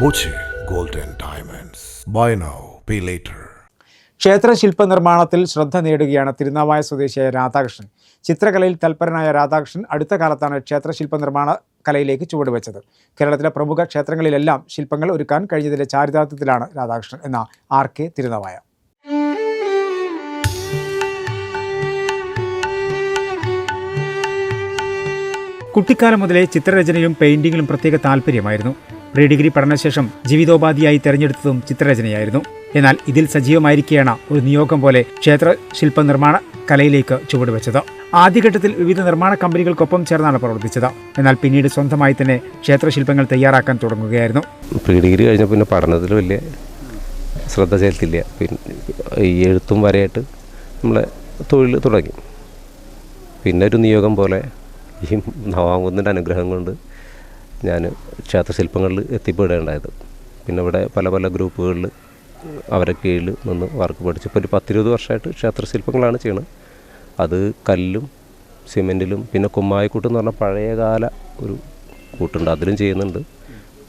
Boche golden diamonds buy now pay later ക്ഷേത്ര ശില്പ നിർമ്മാണത്തിൽ ശ്രദ്ധ നേടുകയാണ് തിരുനാവായ സ്വദേശിയായ രാധാകൃഷ്ണൻ. ചിത്രകലയിൽ തൽപരനായ രാധാകൃഷ്ണൻ അടുത്ത കാലത്താണ് ക്ഷേത്ര ശില്പ നിർമ്മാണ കലയിലേക്ക് ചുവടുവെച്ചത്. കേരളത്തിലെ പ്രമുഖ ക്ഷേത്രങ്ങളിലെല്ലാം ശില്പങ്ങൾ ഒരുക്കാൻ കഴിഞ്ഞതിന്റെ ചാരിതാർത്ഥ്യത്തിലാണ് രാധാകൃഷ്ണൻ എന്ന ആർ കെ തിരുനാവായ. കുട്ടിക്കാലം മുതലേ ചിത്രരചനയും പെയിന്റിങ്ങിലും പ്രത്യേക താല്പര്യമായിരുന്നു. Pre degree പഠനശേഷം ജീവിതോപാധിയായി തെരഞ്ഞെടുത്തതും ചിത്രരചനയായിരുന്നു. എന്നാൽ ഇതിൽ സജീവമായിരിക്കെയാണ് ഒരു നിയോഗം പോലെ ക്ഷേത്ര ശില്പ നിർമ്മാണ കലയിലേക്ക് ചുവടുവെച്ചത്. ആദ്യഘട്ടത്തിൽ വിവിധ നിർമ്മാണ കമ്പനികൾക്കൊപ്പം ചേർന്നാണ് പ്രവർത്തിച്ചത്. എന്നാൽ പിന്നീട് സ്വന്തമായി തന്നെ ക്ഷേത്ര ക്ഷേത്രശില്പങ്ങൾ തയ്യാറാക്കാൻ തുടങ്ങുകയായിരുന്നു. പ്രീ ഡിഗ്രി കഴിഞ്ഞ പിന്നെ പഠനത്തിൽ വലിയ ശ്രദ്ധ ചെലുത്തില്ല. പിന്നെ ഈ എഴുത്തും വരെയായിട്ട് നമ്മളെ തൊഴിൽ തുടങ്ങി. പിന്നെ ഒരു നിയോഗം പോലെ ഈ നവാങ്കുന്നിന്റെ അനുഗ്രഹം കൊണ്ട് ഞാൻ ക്ഷേത്രശില്പങ്ങളിൽ എത്തിപ്പെടേണ്ടായത് പിന്നെ ഇവിടെ പല പല ഗ്രൂപ്പുകളിൽ അവരെ കീഴിൽ നിന്ന് വർക്ക് പഠിച്ചു. ഇപ്പോൾ ഒരു പത്തിരുപത് വർഷമായിട്ട് ക്ഷേത്രശില്പങ്ങളാണ് ചെയ്യണത്. അത് കല്ലും സിമെന്റിലും പിന്നെ കുമ്മായിക്കൂട്ട് എന്ന് പറഞ്ഞ പഴയകാല ഒരു കൂട്ടുണ്ട്. അതിലും ചെയ്യുന്നുണ്ട്.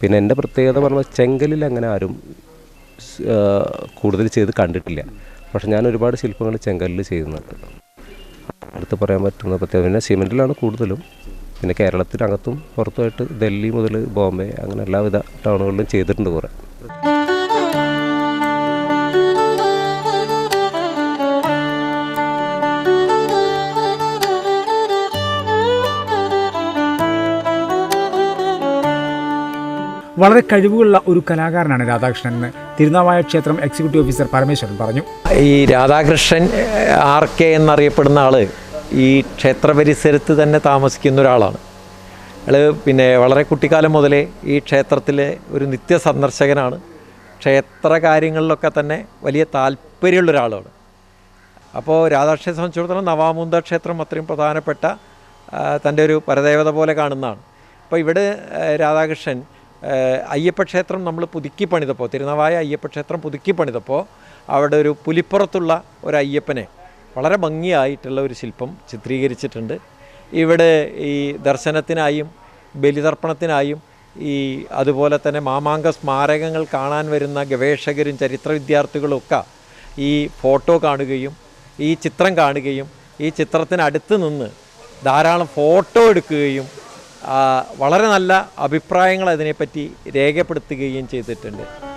പിന്നെ എന്റെ പ്രത്യേകത പറഞ്ഞാൽ ചെങ്കലിൽ അങ്ങനെ ആരും കൂടുതൽ ചെയ്ത് കണ്ടിട്ടില്ല. പക്ഷെ ഞാൻ ഒരുപാട് ശില്പങ്ങൾ ചെങ്കലിൽ ചെയ്യുന്നുണ്ട്. അടുത്ത് പറയാൻ പറ്റുന്ന പ്രത്യേകത പിന്നെ സിമെന്റിലാണ് കൂടുതലും. പിന്നെ കേരളത്തിനകത്തും പുറത്തുമായിട്ട് ഡൽഹി മുതൽ ബോംബെ അങ്ങനെ എല്ലാവിധ ടൗണുകളിലും ചെയ്തിട്ടുണ്ട് കുറേ. വളരെ കഴിവുള്ള ഒരു കലാകാരനാണ് രാധാകൃഷ്ണൻ എന്ന് തിരുനാവായ ക്ഷേത്രം എക്സിക്യൂട്ടീവ് ഓഫീസർ പരമേശ്വരൻ പറഞ്ഞു. ഈ രാധാകൃഷ്ണൻ ആർ കെ എന്നറിയപ്പെടുന്ന ആൾ ഈ ക്ഷേത്ര പരിസരത്ത് തന്നെ താമസിക്കുന്ന ഒരാളാണ്. അയാൾ പിന്നെ വളരെ കുട്ടിക്കാലം മുതലേ ഈ ക്ഷേത്രത്തിലെ ഒരു നിത്യ സന്ദർശകനാണ്. ക്ഷേത്ര കാര്യങ്ങളിലൊക്കെ തന്നെ വലിയ താല്പര്യമുള്ള ഒരാളാണ്. അപ്പോൾ രാധാകൃഷ്ണനെ സംബന്ധിച്ചിടത്തോളം നവാമുന്ത ക്ഷേത്രം അത്രയും പ്രധാനപ്പെട്ട തന്റെ ഒരു പരദേവത പോലെ കാണുന്നതാണ്. അപ്പോൾ ഇവിടെ രാധാകൃഷ്ണൻ അയ്യപ്പ ക്ഷേത്രം നമ്മൾ പുതുക്കി പണിതപ്പോൾ തിരുനവായ അയ്യപ്പ ക്ഷേത്രം പുതുക്കി പണിതപ്പോൾ അവിടെ ഒരു പുലിപ്പുറത്തുള്ള ഒരു അയ്യപ്പനെ വളരെ ഭംഗിയായിട്ടുള്ള ഒരു ശില്പം ചിത്രീകരിച്ചിട്ടുണ്ട്. ഇവിടെ ഈ ദർശനത്തിനായും ബലിതർപ്പണത്തിനായും ഈ അതുപോലെ തന്നെ മാമാങ്ക സ്മാരകങ്ങൾ കാണാൻ വരുന്ന ഗവേഷകരും ചരിത്ര വിദ്യാർത്ഥികളും ഒക്കെ ഈ ഫോട്ടോ കാണുകയും ഈ ചിത്രം കാണുകയും ഈ ചിത്രത്തിനടുത്ത് നിന്ന് ധാരാളം ഫോട്ടോ എടുക്കുകയും വളരെ നല്ല അഭിപ്രായങ്ങൾ അതിനെപ്പറ്റി രേഖപ്പെടുത്തുകയും ചെയ്തിട്ടുണ്ട്.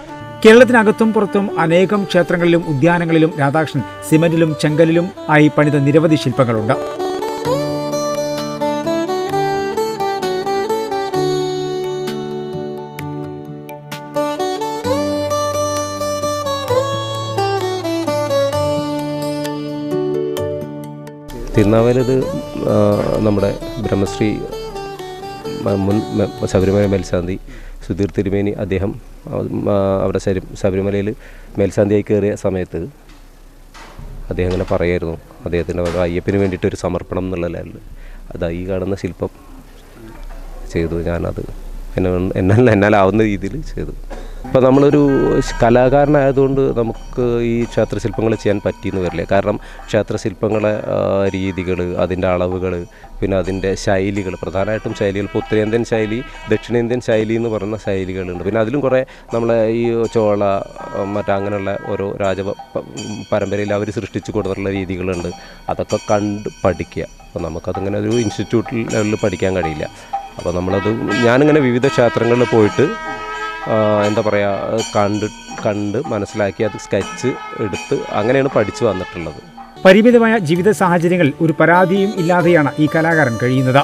കേരളത്തിനകത്തും പുറത്തും അനേകം ക്ഷേത്രങ്ങളിലും ഉദ്യാനങ്ങളിലും രാധാകൃഷ്ണൻ സിമന്റിലും ചെങ്കലിലും ആയി പണിത നിരവധി ശില്പങ്ങളുണ്ട്. തിരുനാവലത് നമ്മുടെ ബ്രഹ്മശ്രീ മുൻ ശബരിമല മേൽശാന്തി സുധീർ തിരുമേനി അദ്ദേഹം അവിടെ ശരി- ശബരിമലയിൽ മേൽശാന്തിയായി കയറിയ സമയത്ത് അദ്ദേഹം അങ്ങനെ പറയായിരുന്നു. അദ്ദേഹത്തിന്റെ അയ്യപ്പന് വേണ്ടിയിട്ട് ഒരു സമർപ്പണം എന്നുള്ള ലെവലിൽ അതാ ഈ കാണുന്ന ശില്പം ചെയ്തു. ഞാനത് എന്നെ എന്നാൽ എന്നാലാവുന്ന രീതിയിൽ ചെയ്തു. ഇപ്പോൾ നമ്മളൊരു കലാകാരനായതുകൊണ്ട് നമുക്ക് ഈ ക്ഷേത്രശില്പങ്ങൾ ചെയ്യാൻ പറ്റിയെന്ന് വരില്ല. കാരണം ക്ഷേത്രശില്പങ്ങളെ രീതികൾ അതിന്റെ അളവുകൾ പിന്നെ അതിന്റെ ശൈലികൾ പ്രധാനമായിട്ടും ശൈലികൾ ഇപ്പോൾ ഉത്തരേന്ത്യൻ ശൈലി ദക്ഷിണേന്ത്യൻ ശൈലി എന്ന് പറയുന്ന ശൈലികളുണ്ട്. പിന്നെ അതിലും കുറേ നമ്മളെ ഈ ചോള മറ്റേ അങ്ങനെയുള്ള ഓരോ രാജ പരമ്പരയിൽ അവർ സൃഷ്ടിച്ചു കൊടുത്തിട്ടുള്ള രീതികളുണ്ട്. അതൊക്കെ കണ്ട് പഠിക്കുക. അപ്പോൾ നമുക്കതിങ്ങനെ ഒരു ഇൻസ്റ്റിറ്റ്യൂട്ടിൽ ലെവലിൽ പഠിക്കാൻ കഴിയില്ല. അപ്പോൾ നമ്മളത് ഞാനിങ്ങനെ വിവിധ ക്ഷേത്രങ്ങളിൽ പോയിട്ട് എന്താ പറയുക കണ്ട് കണ്ട് മനസ്സിലാക്കി അത് സ്കെച്ച് എടുത്ത് അങ്ങനെയാണ് പഠിച്ചു വന്നിട്ടുള്ളത്. പരിമിതമായ ജീവിത സാഹചര്യങ്ങളിൽ ഒരു പരാതിയും ഇല്ലാതെയാണ് ഈ കലാകാരൻ കഴിയുന്നത്.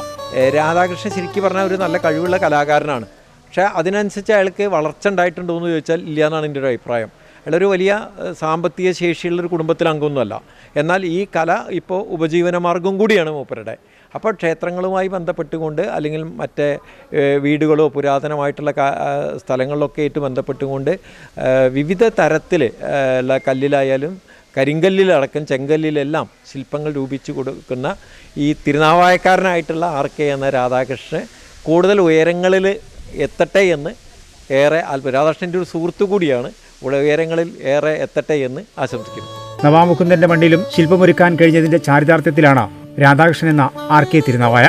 രാധാകൃഷ്ണൻ ശരിക്കും പറഞ്ഞാൽ ഒരു നല്ല കഴിവുള്ള കലാകാരനാണ്. പക്ഷേ അതിനനുസരിച്ച് അയാൾക്ക് വളർച്ച ഉണ്ടായിട്ടുണ്ടോ എന്ന് ചോദിച്ചാൽ ഇല്ല എന്നാണ് എന്റെ ഒരു അഭിപ്രായം. അയാളൊരു വലിയ സാമ്പത്തിക ശേഷിയുള്ളൊരു കുടുംബത്തിലെ അംഗമൊന്നുമല്ല. എന്നാൽ ഈ കല ഇപ്പോൾ ഉപജീവനമാർഗം കൂടിയാണ് മൂപ്പരുടെ. അപ്പോൾ ക്ഷേത്രങ്ങളുമായി ബന്ധപ്പെട്ടുകൊണ്ട് അല്ലെങ്കിൽ മറ്റേ വീടുകളോ പുരാതനമായിട്ടുള്ള സ്ഥലങ്ങളിലൊക്കെ ആയിട്ട് ബന്ധപ്പെട്ടുകൊണ്ട് വിവിധ തരത്തിൽ കല്ലിലായാലും കരിങ്കല്ലിലടക്കം ചെങ്കല്ലിലെല്ലാം ശില്പങ്ങൾ രൂപിച്ചു കൊടുക്കുന്ന ഈ തിരുനാവായക്കാരനായിട്ടുള്ള ആർ കെ എന്ന രാധാകൃഷ്ണൻ കൂടുതൽ ഉയരങ്ങളിൽ എത്തട്ടെ എന്ന് ഏറെ അല്പം രാധാകൃഷ്ണന്റെ ഒരു സുഹൃത്തു കൂടിയാണ് ഉയരങ്ങളിൽ ഏറെ എത്തട്ടെ എന്ന് ആശംസിക്കുന്നു. നവാമുകുന്ദന്റെ മണ്ണിലും ശില്പമൊരുക്കാൻ കഴിഞ്ഞതിന്റെ ചാരിതാർത്ഥ്യത്തിലാണ് രാധാകൃഷ്ണൻ എന്ന ആർ കെ തിരുനാവായ